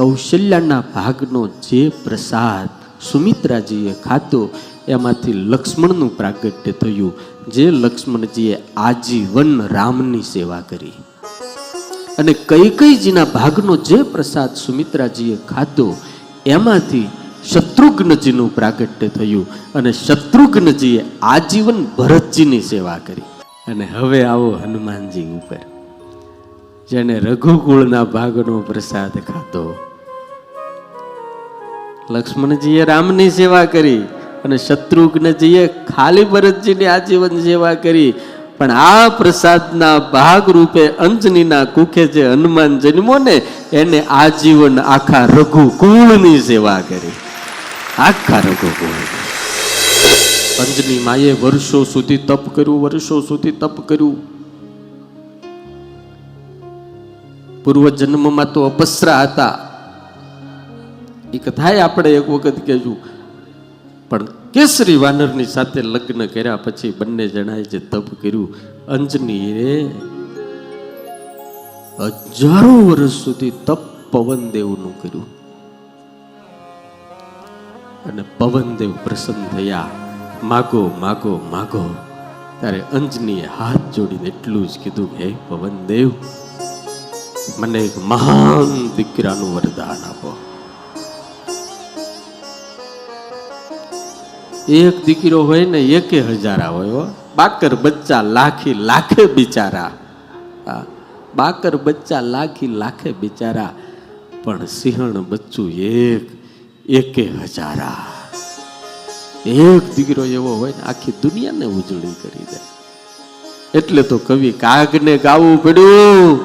કૌશલ્યાના ભાગનો જે પ્રસાદ સુમિત્રાજીએ ખાધો, એમાંથી લક્ષ્મણનું પ્રાગટ્ય થયું, જે લક્ષ્મણજીએ આજીવન રામની સેવા કરી. અને કૈકઈજીના ભાગનો જે પ્રસાદ સુમિત્રાજીએ ખાધો, એમાંથી શત્રુઘ્નજીનું પ્રાગટ્ય થયું અને શત્રુઘ્નજીએ આજીવન ભરતજીની સેવા કરી. અને હવે આવો હનુમાનજી ઉપર જેને રઘુકુળના ભાગનો પ્રસાદ ખાધો. લક્ષ્મણજીએ રામની સેવા કરી અને શત્રુઘ્નજીએ ખાલી ભરતજીની આજીવન સેવા કરી. પણ આ પ્રસાદના ભાગ રૂપે અંજનીના કુખે જે હનુમાન જન્મો ને, એને આજીવન આખા રઘુકુળની સેવા કરી. આખા રઘુકુળ અંજની માએ વર્ષો સુધી તપ કર્યું, વર્ષો સુધી તપ કર્યું. પૂર્વ જન્મમાં તો અપસરા હતા. એ કથાએ આપણે એક વખત કહેજું, પણ કેસરી વાનરની સાથે લગ્ન કર્યા પછી બંને જણાએ જે તપ કર્યું અંજનીએ હજારો વર્ષ સુધી તપ પવનદેવનું કર્યું. અને પવનદેવ પ્રસન્ન થયા, માગો માગો માગો. ત્યારે અંજનીએ હાથ જોડીને એટલું જ કીધું કે હે પવનદેવ, મને એક મહાન દીકરાનું વરદાન આપો. એક દીકરો હોય ને એકે હજારા હોય બાકર બચ્ચા લાખી લાખે બિચારા. બાકર બચ્ચા લાખી લાખે બિચારા, પણ સિંહણ બચ્ચું એક, એકે હજારા. એક દીકરો એવો હોય ને આખી દુનિયાને ઉજળી કરી દે. એટલે તો કવિ કાગને ગાવું પડ્યું.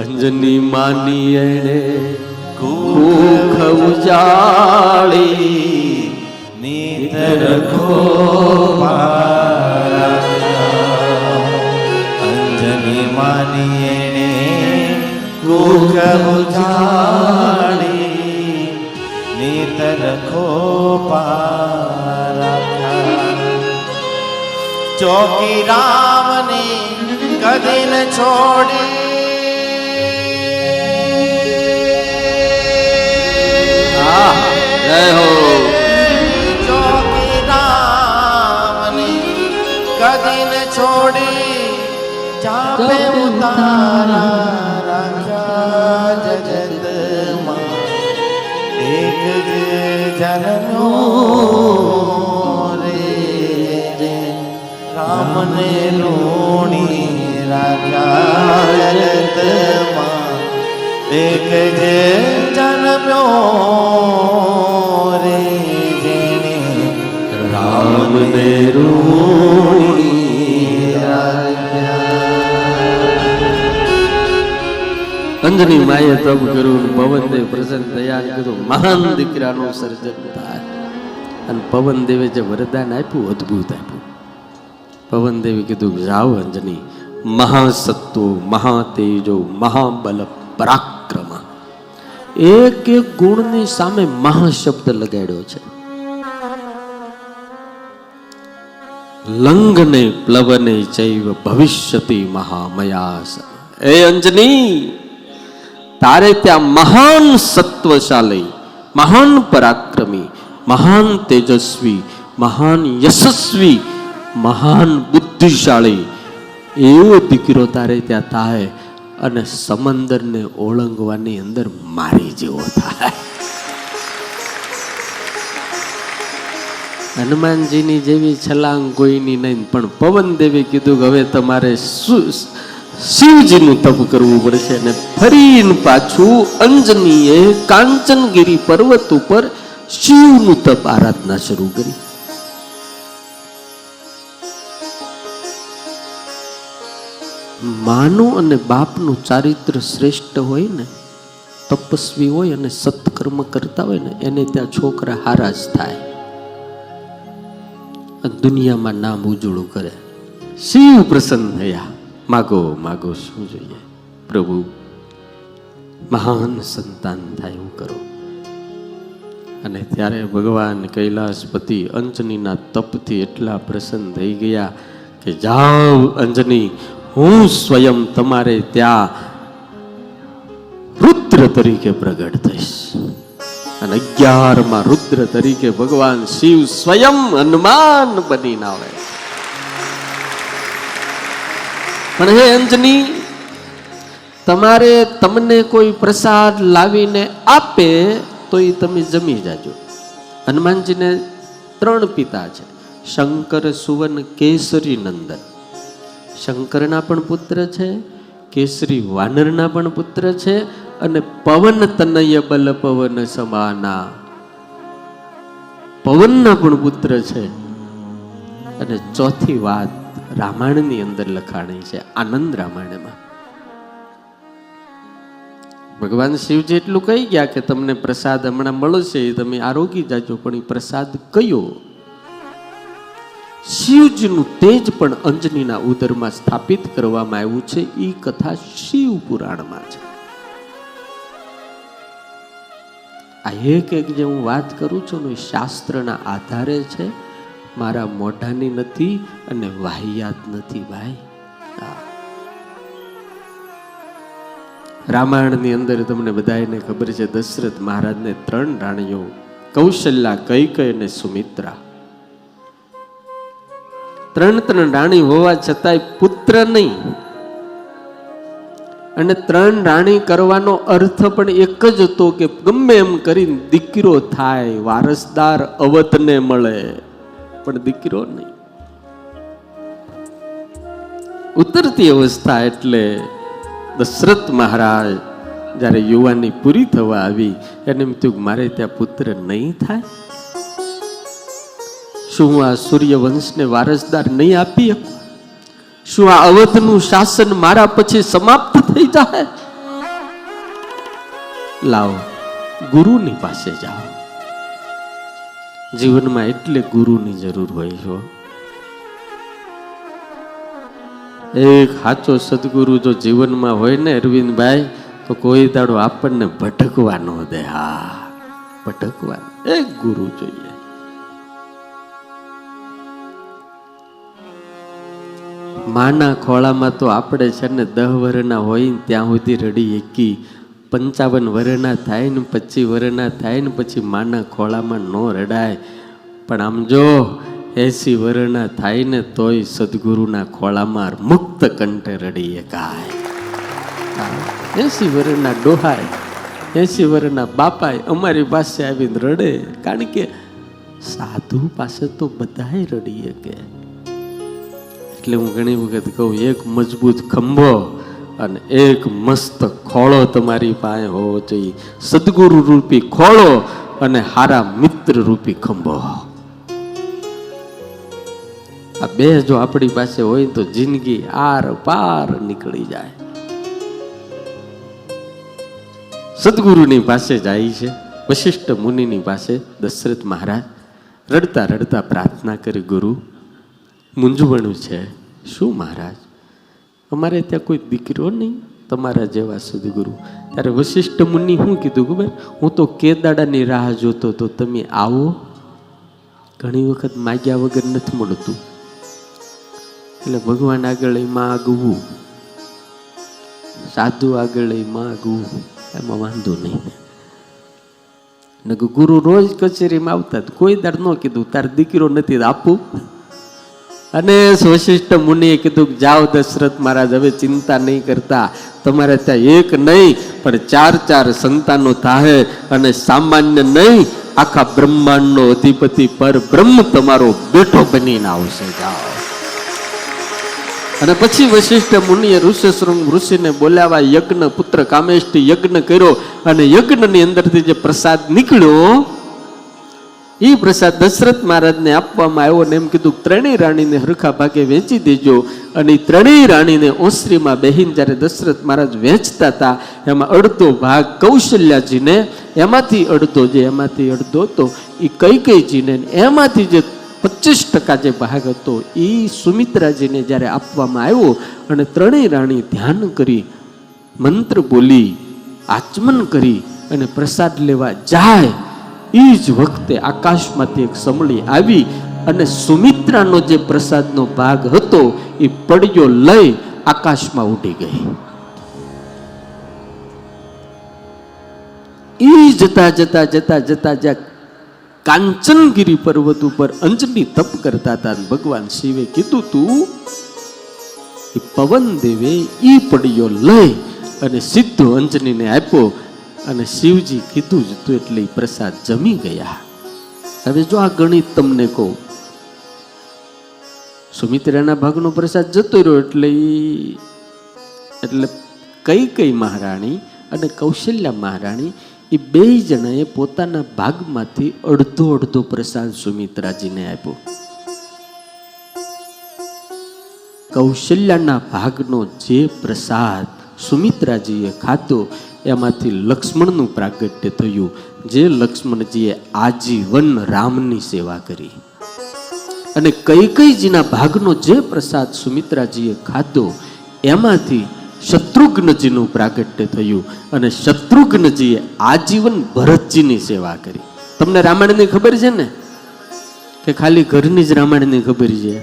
અંજની માની એણે કુખ ઉજાળી નીતર અંજની માની એણે કુખ ઉજાડી નીતર ચોકી રામની કદી ન છોડી. જય હો ન છોડી ચાપે ઉતારા રાખ્યા જગતમાં. એક જ જનનો રે રે રામને લોણી રાજા જગતમાં. એક જે જન્મ્યો રે જેને રામને અંજની માએ તપ કર્યું પવનદેવ પ્રસન્ન થયા કીધું, મહાન દીકરાનું સર્જન થાય. અને પવનદેવે જે વરદાન આપ્યું, અદ્ભુત આપ્યું. પવનદેવે કીધું, જાઓ અંજની, મહાસત્વો, મહાતેજો, મહાબલ પરાક્રમ. એક એક ગુણની સામે મહાશબ્દ લગાડ્યો છે. લંગને, પ્લવને ચૈવ ભવિષ્યતિ મહામયાસ એ અંજની તારે ત્યાં મહાન સત્વશાલી, મહાન પરાક્રમી, મહાન તેજસ્વી, મહાન યશસ્વી, મહાન બુદ્ધિશાળી એવો દીકરો તારે ત્યાં થાય અને સમંદરને ઓળંગવાની અંદર મારી જેવો થાય. હનુમાનજીની જેવી છલાંગ કોઈની નહીં, પણ પવન દેવી કીધું કે હવે તમારે સુ- શિવજીનું તપ કરવું પડશે અને ફરીને પાછું અંજનીએ કાંચનગીરી પર્વત ઉપર શિવનું તપ આરાધના શરૂ કરી. માનું અને બાપનું ચારિત્ર શ્રેષ્ઠ હોય ને, તપસ્વી હોય અને સત્કર્મ કરતા હોય ને, એને ત્યાં છોકરા હારા જ થાય. દુનિયામાં નામ ઉજળું કરે. શિવ પ્રસન્ન થયા. માગો માગો, શું જોઈએ? પ્રભુ, મહાન સંતાન થાય એવું કરો. અને ત્યારે ભગવાન કૈલાસપતિ અંજનીના તપથી એટલા પ્રસન્ન થઈ ગયા કે, જાઓ અંજની, હું સ્વયં તમારે ત્યાં રુદ્ર તરીકે પ્રગટ થઈશ. અને અગિયારમાં રુદ્ર તરીકે ભગવાન શિવ સ્વયં હનુમાન બનીને આવે. પણ હે અંજની, તમારે તમને કોઈ પ્રસાદ લાવીને આપે તો એ તમે જમી જાજો. હનુમાનજીને ત્રણ પિતા છે, શંકર, સુવન, કેસરી, નંદન. શંકરના પણ પુત્ર છે, કેસરી વાનરના પણ પુત્ર છે અને પવન, તનય, બલ, પવન સમાના. પવનના પણ પુત્ર છે. અને ચોથી વાત રામાયણની અંદર લખાણી છે, આનંદ રામાયણમાં. ભગવાન શિવજી એટલું કહી ગયા કે તમને પ્રસાદ હમણાં મળશે તમે આરોગી જાજો, પણ એ પ્રસાદ કયો? શિવજીનું તેજ પણ અંજનીના ઉદરમાં સ્થાપિત કરવામાં આવ્યું છે એ કથા શિવ પુરાણમાં છે. આ એક એક જે હું વાત કરું છું ને શાસ્ત્રના આધારે છે. મારા મોઢાની નથી અને વાહિયાત નથી ભાઈ. રામાયણની અંદર તમને બધાને ખબર છે, દશરથ મહારાજને ત્રણ રાણીઓ કૌશલ્યા કૈકય અને સુમિત્રા. ત્રણ ત્રણ રાણી હોવા છતાંય પુત્ર નહીં. અને ત્રણ રાણી કરવાનો અર્થ પણ એક જ હતો કે ગમે એમ કરીને દીકરો થાય, વારસદાર અવતને મળે. પણ દીકરો નહીં ઉતરતી અવસ્થા એટલે દશરથ મહારાજ જ્યારે યુવાની પૂરી થવા આવી, એને મારે ત્યાં પુત્ર નહીં થાય. શું હું આ સૂર્યવંશને વારસદાર નહીં આપી શું આ અવધનું શાસન મારા પછી સમાપ્ત થઈ જાય લાવો, ગુરુની પાસે જાઓ. જીવનમાં એટલે ગુરુની જરૂર હોય છે. એક સાચો સદગુરુ જો જીવનમાં હોય ને અરવિંદભાઈ, તો કોઈ દાડો આપણને ભટકવા ન દે. હા, ભટકવા. એક ગુરુ જોઈએ. માના ખોળામાં તો આપણે છે ને દહ વર્ષના હોય ત્યાં સુધી રડી એકી પંચાવન વર્ષના થાય ને પચીસ વર્ષના થાય ને પછી માના ખોળામાં ન રડાય. પણ આમ જો એસી વર્ષના થાય ને તોય સદગુરુના ખોળામાં મુક્ત કંઠે રડી એકાય. એસી વર્ષના ડોહાય એસી વર્ષના બાપાય અમારી પાસે આવીને રડે. કારણ કે સાધુ પાસે તો બધાય રડી શકે. એટલે હું ઘણી વખત કહું, એક મજબૂત ખંભો અને એક મસ્ત ખોળો તમારી પાસે હોવો જોઈએ. સદગુરુ રૂપી ખોળો અને હારા મિત્ર રૂપી ખંભો. આ બે જો આપણી પાસે હોય તો જિંદગી આર પાર નીકળી જાય. સદગુરુની પાસે જાય છે. વશિષ્ઠ મુનિની પાસે દશરથ મહારાજ. રડતા રડતા પ્રાર્થના કરી ગુરુ, મૂંઝવણું છે. શું મહારાજ? અમારે ત્યાં કોઈ દીકરો નહીં, તમારા જેવા સદગુરુ. ત્યારે વશિષ્ઠ મુનિ શું કીધું ખબર? હું તો કેદાડાની રાહ જોતો તો તમે આવો. ઘણી વખત માગ્યા વગર નથી મળતું. એટલે ભગવાન આગળ માગવું. સાધુ આગળ માગવું. એમાં વાંધો નહીં. ને ગુરુ રોજ કચેરીમાં આવતા કોઈ દાડ ન કીધું, તાર દીકરો નથી આપવું અને વશિષ્ઠ મુનિએ કીધું જાઓ દશરથ મહારાજ, હવે ચિંતા નહીં કરતા. તમારે ત્યાં એક નહીં, પણ ચાર ચાર સંતાનો થાય અને સામાન્ય નહીં, આખા બ્રહ્માંડનો અધિપતિ પર બ્રહ્મ તમારો બેઠો બનીને આવશે. જાઓ. અને પછી વશિષ્ઠ મુનિએ ઋષિશૃંગ ઋષિને બોલાવા યજ્ઞ પુત્ર કામેષ્ઠી યજ્ઞ કર્યો અને યજ્ઞની અંદરથી જે પ્રસાદ નીકળ્યો એ પ્રસાદ દશરથ મહારાજને આપવામાં આવ્યો ને એમ કીધું, ત્રણેય રાણીને હરખા ભાગે વેચી દેજો. અને ત્રણેય રાણીને ઓસરીમાં બેહીને જ્યારે દશરથ મહારાજ વેચતા હતા, એમાં અડધો ભાગ કૌશલ્યાજીને, એમાંથી અડધો જે એમાંથી અડધો હતો એ કઈ કઈજીને એમાંથી જે પચીસ ટકા જે ભાગ હતો એ સુમિત્રાજીને જ્યારે આપવામાં આવ્યો અને ત્રણેય રાણી ધ્યાન કરી, મંત્ર બોલી, આચમન કરી અને પ્રસાદ લેવા જાય એ જ વખતે આકાશમાંથી એક સમળી આવી અને સુમિત્રાનો જે પ્રસાદનો ભાગ હતો એ પડ્યો લઈ આકાશમાં ઉડી ગઈ. એ જતા જતા જતા જતા જ્યાં કાંચનગીરી પર્વત ઉપર અંજની તપ કરતા હતા ભગવાન શિવે કીધું તું પવન દેવે ઈ પડ્યો લઈ અને સીધો અંજનીને આપ્યો અને શિવજી કીધું જ, તું એટલે પ્રસાદ જમી ગયા. હવે જો આ ગણિત તમને કહું, સુમિત્રાના ભાગનો પ્રસાદ જતો રહ્યો એટલે એટલે કઈ કઈ મહારાણી અને કૌશલ્યા મહારાણી એ બે જણાએ પોતાના ભાગમાંથી અડધો અડધો પ્રસાદ સુમિત્રાજીને આપ્યો. કૌશલ્યાના ભાગનો જે પ્રસાદ સુમિત્રાજીએ ખાધો એમાંથી લક્ષ્મણનું પ્રાગટ્ય થયું, જે લક્ષ્મણજીએ આજીવન રામની સેવા કરી. અને કઈ કઈજીના ભાગનો જે પ્રસાદ સુમિત્રાજીએ ખાધો, એમાંથી શત્રુઘ્નજીનું પ્રાગટ્ય થયું અને શત્રુઘ્નજીએ આજીવન ભરતજીની સેવા કરી. તમને રામાયણની ખબર છે ને? કે ખાલી ઘરની જ રામાયણની ખબર છે?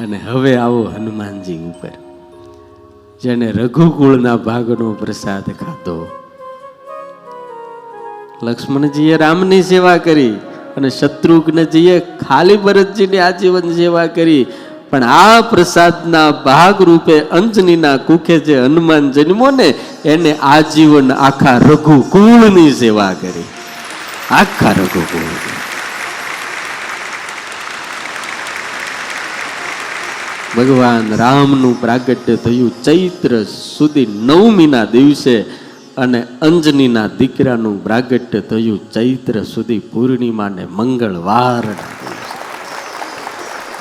અને હવે આવો હનુમાનજી ઉપર જેને રઘુકુળના ભાગનો પ્રસાદ ખાધો. લક્ષ્મણજીએ રામની સેવા કરી અને શત્રુઘ્નજીએ ખાલી ભરતજીની આજીવન સેવા કરી, પણ આ પ્રસાદના ભાગ રૂપે અંજનીના કુખે જે હનુમાન જન્મો ને, એને આજીવન આખા રઘુકુળની સેવા કરી. આખા રઘુકુળની. ભગવાન રામનું પ્રાગટ્ય થયું ચૈત્ર સુધી નવમીના દિવસે અને અંજનીના દીકરાનું પ્રાગટ્ય થયું ચૈત્ર સુધી પૂર્ણિમાને મંગળવાર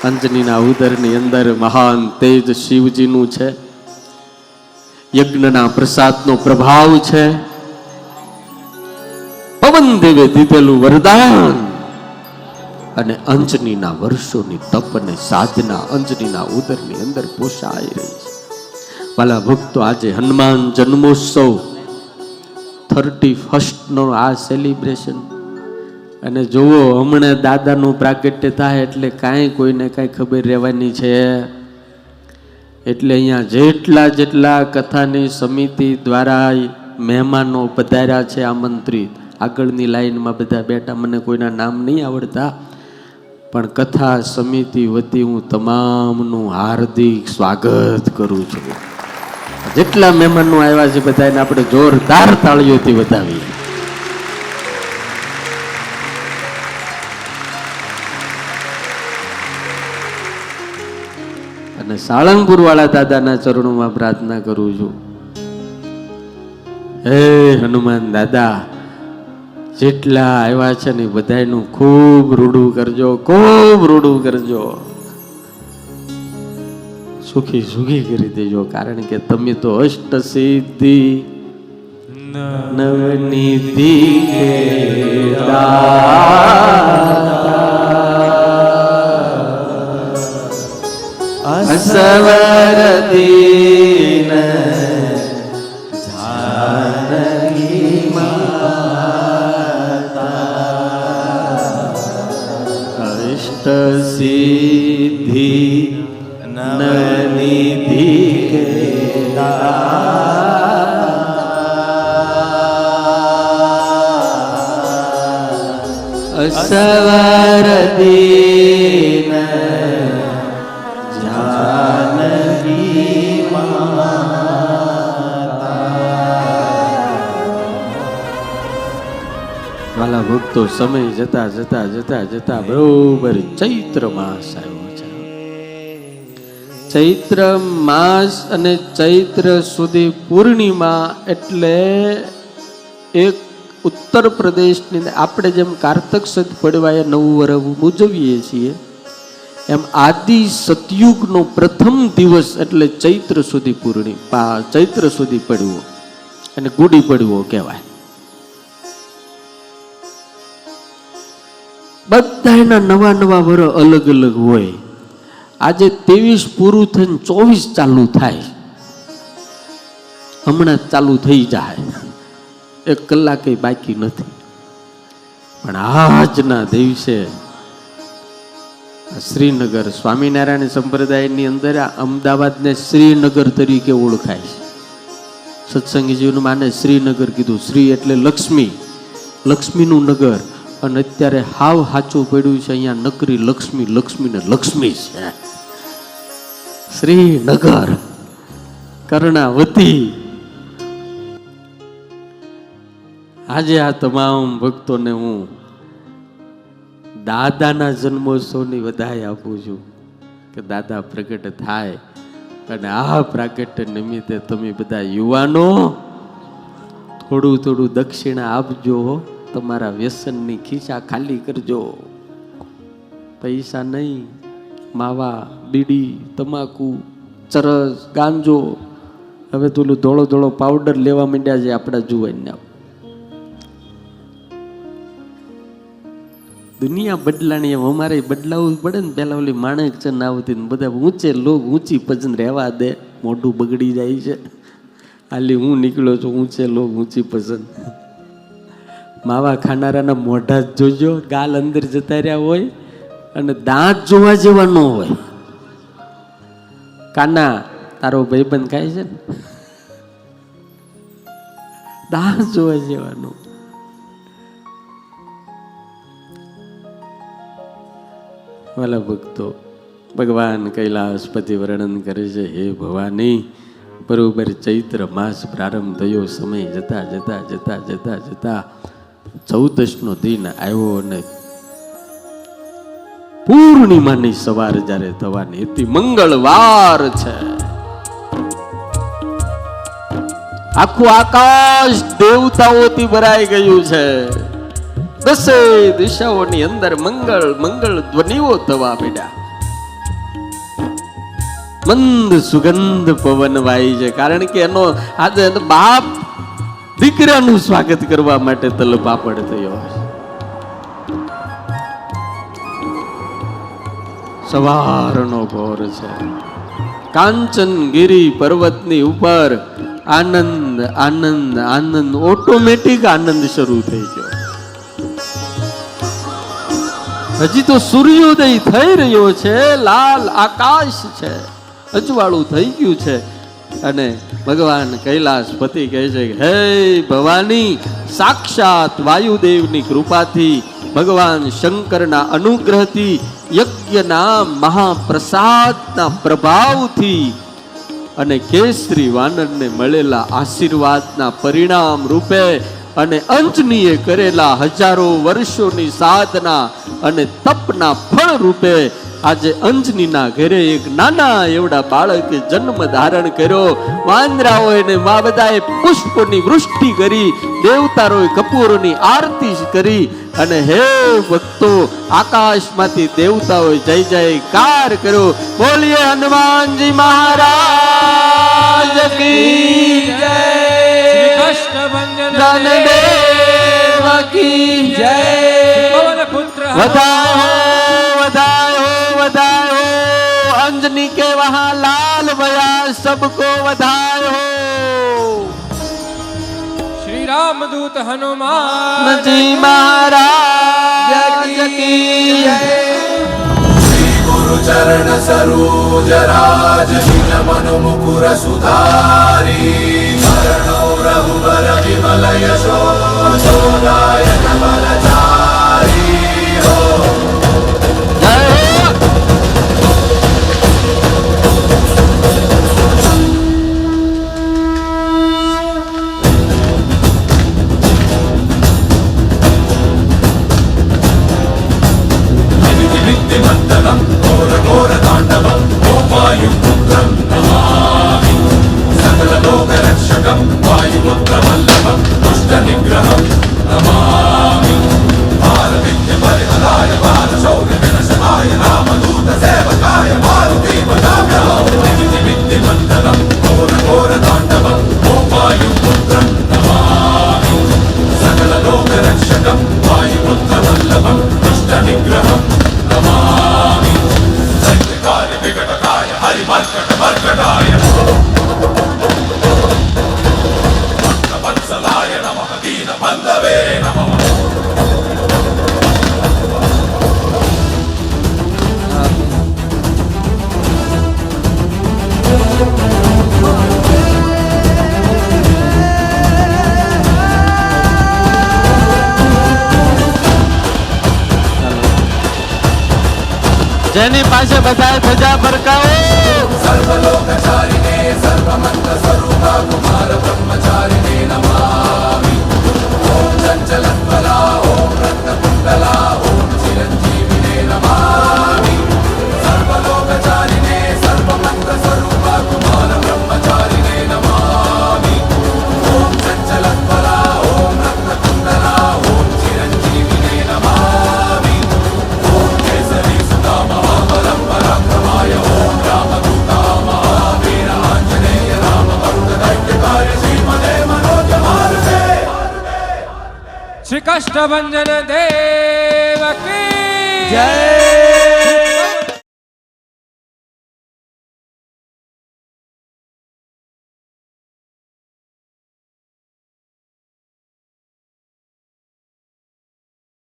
અંજનીના ઉદરની અંદર મહાન તેજ શિવજીનું છે. યજ્ઞના પ્રસાદનો પ્રભાવ છે. પવન દેવે દીધેલું વરદાન. અને અંજનીના વર્ષોની તપ અને સાધના અંજનીના ઉદરની અંદર પોષાઈ રહી છે. વાલા ભક્તો, આજે હનુમાન જન્મોત્સવ, થર્ટી ફર્સ્ટનો આ સેલિબ્રેશન અને જુઓ, હમણાં દાદાનું પ્રાગટ્ય થાય એટલે કાંઈ કોઈને કાંઈ ખબર રહેવાની છે. એટલે અહીંયા જેટલા જેટલા કથાની સમિતિ દ્વારા મહેમાનો પધાર્યા છે આમંત્રિત, આગળની લાઈનમાં બધા બેઠા, મને કોઈના નામ નહીં આવડતા. પણ કથા સમિતિ વતી હું તમામનું હાર્દિક સ્વાગત કરું છું. જેટલા મહેમાનો આવ્યા છે બધાને આપણે જોરદાર તાળીઓથી વધાવીએ. અને સાળંગપુર વાળા દાદાના ચરણોમાં પ્રાર્થના કરું છું. હે હનુમાન દાદા જેટલા આવ્યા છે ને બધાનું ખૂબ રૂડું કરજો, ખૂબ રૂડું કરજો. સુખી સુખી કરી દેજો, કારણ કે તમે તો અષ્ટ સિદ્ધિ નવનિધિ અસવર દીન સિદ્ધિ નવનિધિ કે અસવર વાલા ભક્તો સમય જતા જતા જતા જતા બરોબર ચૈત્ર માસ આવ્યો છે. ચૈત્ર માસ અને ચૈત્ર સુધી પૂર્ણિમા એટલે એક ઉત્તર પ્રદેશની અંદર આપણે જેમ કારતક પડવા એ નવું વરવ ઉજવીએ છીએ, એમ આદિ સતયુગનો પ્રથમ દિવસ એટલે ચૈત્ર સુધી પૂર્ણિમા ચૈત્ર સુધી પડવો, અને ગુડી પડવો કહેવાય. બધાના નવા નવા વર અલગ અલગ હોય. આજે ત્રેવીસ પૂરું થઈને ચોવીસ ચાલુ થાય. હમણાં ચાલુ થઈ જાય. એક કલાકે બાકી નથી. પણ આજના દિવસે શ્રીનગર સ્વામિનારાયણ સંપ્રદાયની અંદર આ અમદાવાદને શ્રીનગર તરીકે ઓળખાય છે. સત્સંગીજીનું માને શ્રીનગર કીધું. શ્રી એટલે લક્ષ્મી. લક્ષ્મીનું નગર. અને અત્યારે હાવ સાચું પડ્યું છે, અહીંયા નકરી લક્ષ્મી લક્ષ્મી ને લક્ષ્મી છે શ્રીનગર, કર્ણાવતી આજે આ તમામ ભક્તોને હું દાદાના જન્મોત્સવની વધાઈ આપું છું કે દાદા પ્રગટ થાય અને આ પ્રાગટ્ય નિમિત્તે તમે બધા યુવાનો થોડું થોડું દક્ષિણા આપજો. તમારા વ્યસનની ખીચા ખાલી કરજો. પૈસા નહીં, માવા, બીડી, તમાકુ, ચરસ, ગાંજો. હવે પેલું ધોળો ધોળો પાવડર લેવા માંડ્યા છે આપણા જુવાનના. દુનિયા બદલાણી એમ અમારે બદલાવવું પડે ને પેલા ઓલી માણેક છે ને આવતી ને બધા ઊંચે લોક ઊંચી પસંદ રહેવા દે, મોઢું બગડી જાય છે. હાલી હું નીકળ્યો છું ઊંચે લોક ઊંચી પસંદ માવા ખાનારાના મોઢા જ જોજો, ગાલ અંદર જતા રહ્યા હોય અને દાંત જોવા જેવા ન હોય. કાના, તારો ભાઈબંધ ખાય છે ને? દાંત જોવા જેવાનું વાલા ભક્તો, ભગવાન કૈલાસપતિ વર્ણન કરે છે, હે ભવાની, બરોબર ચૈત્ર માસ પ્રારંભ થયો, સમય જતા જતા જતા જતા જતા ચૌદશનો દિન આવ્યો અને પૂર્ણિમાની સવાર જ્યારે થવાની હતી, મંગળવાર છે. આખું આકાશ દેવતાઓથી ભરાઈ ગયું છે. દસે દિશાઓની અંદર મંગળ મંગળ ધ્વનિઓ થવા પડ્યા મંદ સુગંધ પવન વાય છે, કારણ કે એનો આજે બાપ દીકરાનું સ્વાગત કરવા માટે તલપાપડ થયો સવારનો ભોર છે. કાંચનગીરી પર્વતની ઉપર આનંદ આનંદ આનંદ ઓટોમેટિક આનંદ શરૂ થઈ ગયો. હજી તો સૂર્યોદય થઈ રહ્યો છે, લાલ આકાશ છે, અજવાળું થઈ ગયું છે અને ભગવાન કૈલાસપતિ કહે છે હે ભવાની, સાક્ષાત વાયુદેવની કૃપાથી ભગવાન શંકરના અનુગ્રહથી યજ્ઞના મહાપ્રસાદના પ્રભાવથી અને કેસરી વાનરને મળેલા આશીર્વાદના પરિણામ રૂપે અને અંજનીએ કરેલા હજારો વર્ષોની સાધના અને તપના ફળ રૂપે આજે અંજનીના ઘરે એક નાના એવડા બાળકે જન્મ ધારણ કર્યો. વાંદરાઓએ ને મા બધાએ પુષ્પોની વૃષ્ટિ કરી દેવતારોએ કપૂરોની આરતી કરી અને હે ભક્તો આકાશમાંથી દેવતાઓએ જય જયકાર કર્યો. બોલીએ હનુમાનજી મહારાજ કી જય. કૃષ્ણ ભંજન કી જય. પવન समझनी के वहां लाल भया सबको बधाई हो श्री राम दूत हनुमान जी महाराज की श्री चरण सरोज राज मन मुकुर सुधारी चरण रघुवर विमल यशो जोदायक बलचारी જેની પાસે બધા સજા ભરકાઓ સર્વ લોક સર્વ મંત્ર સ્વરૂપા ભંજન દેવ કી જય